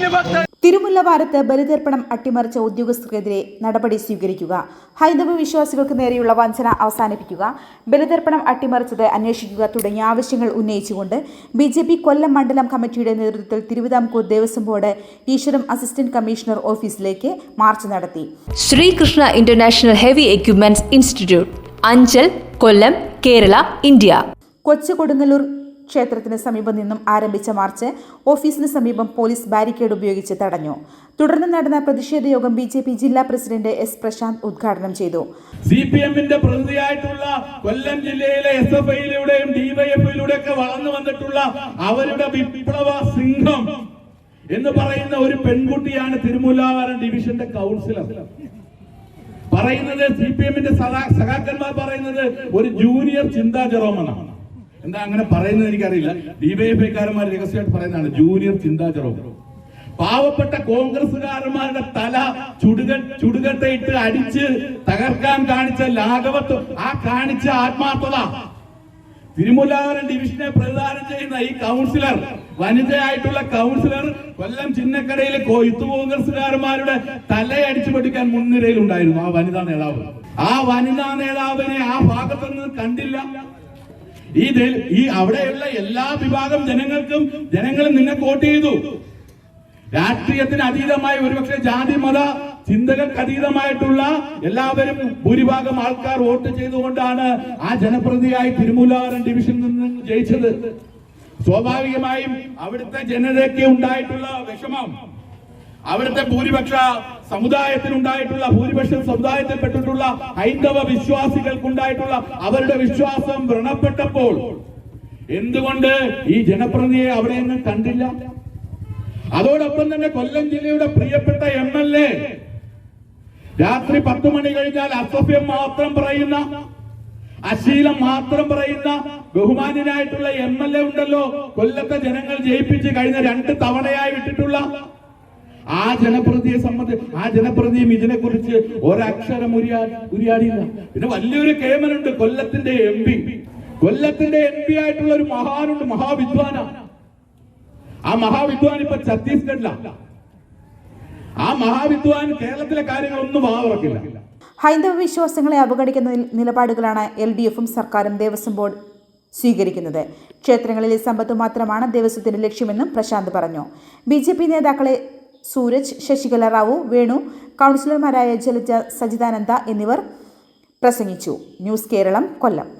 നൂറുകണക്കിന് ഭാരത്ത് തിരുമുല്ലവാരത്ത് ബലിതർപ്പണം അട്ടിമറിച്ച ഉദ്യോഗസ്ഥർക്കെതിരെ നടപടി സ്വീകരിക്കുക. ഹൈന്ദവ വിശ്വാസികൾക്ക് നേരെയുള്ള വഞ്ചന അവസാനിപ്പിക്കുക. ബലിതർപ്പണം അട്ടിമറിച്ചത് അന്വേഷിക്കുക തുടങ്ങിയ ആവശ്യങ്ങൾ ഉന്നയിച്ചുകൊണ്ട് ബി ജെ പി കൊല്ലം മണ്ഡലം കമ്മിറ്റിയുടെ നേതൃത്വത്തിൽ തിരുവിതാംകൂർ ദേവസ്വം ബോർഡ് ഈശ്വരം അസിസ്റ്റന്റ് കമ്മീഷണർ ഓഫീസിലേക്ക് മാർച്ച് നടത്തി. Sreekrishna international heavy equipments institute Anchal Kollam Kerala India. കൊച്ചു കൊടുങ്ങല്ലൂർ ക്ഷേത്രത്തിന് സമീപം നിന്നും ആരംഭിച്ച മാർച്ച് ഓഫീസിന് സമീപം പോലീസ് ബാരിക്കേഡ് ഉപയോഗിച്ച് തടഞ്ഞു. തുടർന്ന് നടന്ന പ്രതിഷേധ യോഗം ബി ജെ പി ജില്ലാ പ്രസിഡന്റ് എസ് പ്രശാന്ത് ഉദ്ഘാടനം ചെയ്തു. സി പി എമ്മിന്റെ പ്രതിനിധിയായിട്ടുള്ള കൊല്ലം ജില്ലയിലെ എസ് എഫ് ഐയിലൂടെയും വളർന്നു വന്നിട്ടുള്ള അവരുടെ വിപ്ലവ സിംഹം എന്ന് പറയുന്ന ഒരു പെൺകുട്ടിയാണ് തിരുമുല്ലാവാരം ഡിവിഷന്റെ കൗൺസിലർ. പറയുന്നത് സി പി എമ്മിന്റെ സഖാക്കന്മാർ പറയുന്നത് ഒരു ജൂനിയർ ചിന്താ എന്താ അങ്ങനെ പറയുന്നത് എനിക്കറിയില്ല. ഡിവൈഎഫ്ഐക്കാരന്മാർ രഹസ്യമായിട്ട് പറയുന്നതാണ് ജൂനിയർ ചിന്താചരവും പാവപ്പെട്ട കോൺഗ്രസുകാരന്മാരുടെ തല ചുടുക ചുടുകട്ടയിട്ട് അടിച്ച് തകർക്കാൻ കാണിച്ച ലാഘവത്വം ആ കാണിച്ച ആത്മാർത്ഥത. തിരുമുല്ലാകരൻ ഡിവിഷനെ പ്രതിദാനം ചെയ്യുന്ന ഈ കൗൺസിലർ വനിതയായിട്ടുള്ള കൗൺസിലർ കൊല്ലം ചിന്നക്കടയിലെ കൊയ്ത്തു കോൺഗ്രസുകാരന്മാരുടെ തലയടിച്ചു പഠിക്കാൻ മുൻനിരയിൽ ഉണ്ടായിരുന്നു ആ വനിതാ നേതാവ്. ആ വനിതാ നേതാവിനെ ആ ഭാഗത്തു നിന്ന് കണ്ടില്ല. ഈ ഈ അവിടെയുള്ള എല്ലാ വിഭാഗം ജനങ്ങൾക്കും ജനങ്ങളും നിന്നെ വോട്ട് ചെയ്തു. രാഷ്ട്രീയത്തിന് അതീതമായി ഒരുപക്ഷെ ജാതി മത ചിന്തകൾക്ക് അതീതമായിട്ടുള്ള എല്ലാവരും ഭൂരിഭാഗം ആൾക്കാർ വോട്ട് ചെയ്തുകൊണ്ടാണ് ആ ജനപ്രതിയായി തിരുമൂലാവരം ഡിവിഷനിൽ നിന്ന് ജയിച്ചത്. സ്വാഭാവികമായും അവിടുത്തെ ജനതയ്ക്ക് ഉണ്ടായിട്ടുള്ള വിഷമം അവിടുത്തെ ഭൂരിപക്ഷ സമുദായത്തിനുണ്ടായിട്ടുള്ള ഭൂരിപക്ഷ സമുദായത്തിൽപ്പെട്ടിട്ടുള്ള ഹൈന്ദവ വിശ്വാസികൾക്കുണ്ടായിട്ടുള്ള അവരുടെ വിശ്വാസം വ്രണപ്പെട്ടപ്പോൾ എന്തുകൊണ്ട് ഈ ജനപ്രതിയെ അവിടെ നിന്ന് കണ്ടില്ല? അതോടൊപ്പം തന്നെ കൊല്ലം ജില്ലയുടെ പ്രിയപ്പെട്ട എം എൽ എ രാത്രി പത്ത് മണി കഴിഞ്ഞാൽ അസഭ്യം മാത്രം പറയുന്ന അശീലം മാത്രം പറയുന്ന ബഹുമാന്യനായിട്ടുള്ള എം എൽ എ ഉണ്ടല്ലോ. കൊല്ലത്തെ ജനങ്ങൾ ജയിപ്പിച്ച് കഴിഞ്ഞ രണ്ട് തവണയായി വിട്ടിട്ടുള്ള ആ ജനപ്രതിയെ സംബന്ധിച്ച് ആ ജനപ്രതിയും ഇതിനെ കുറിച്ച് ഒരക്ഷരം ഉരിയാ ഉരിയാടിയില്ല. പിന്നെ വലിയൊരു കേമനുണ്ട് കൊല്ലത്തിന്റെ എം പി കൊല്ലത്തിന്റെ എം പി ആയിട്ടുള്ള ഒരു മഹാനുണ്ട് മഹാവിദ്വാന. ആ മഹാവിദ്വാൻ ഇപ്പൊ ഛത്തീസ്ഗഡിലാണ് ആ മഹാവിദ്വാൻ കേരളത്തിലെ കാര്യങ്ങളൊന്നും വാവറക്കില്ല ഹൈന്ദവ വിശ്വാസങ്ങളെ അവഗണിക്കുന്ന നിലപാടുകളാണ് എൽ ഡി എഫും സർക്കാരും ദേവസ്വം ബോർഡ് സ്വീകരിക്കുന്നത്. ക്ഷേത്രങ്ങളിലെ സമ്പത്ത് മാത്രമാണ് ദേവസ്വത്തിന്റെ ലക്ഷ്യമെന്നും പ്രശാന്ത് പറഞ്ഞു. ബി നേതാക്കളെ സൂരജ് ശശികല റാവു വേണു കൗൺസിലർമാരായ ജലജ സജിതാനന്ദ എന്നിവർ പ്രസംഗിച്ചു. News Keralam Kollam.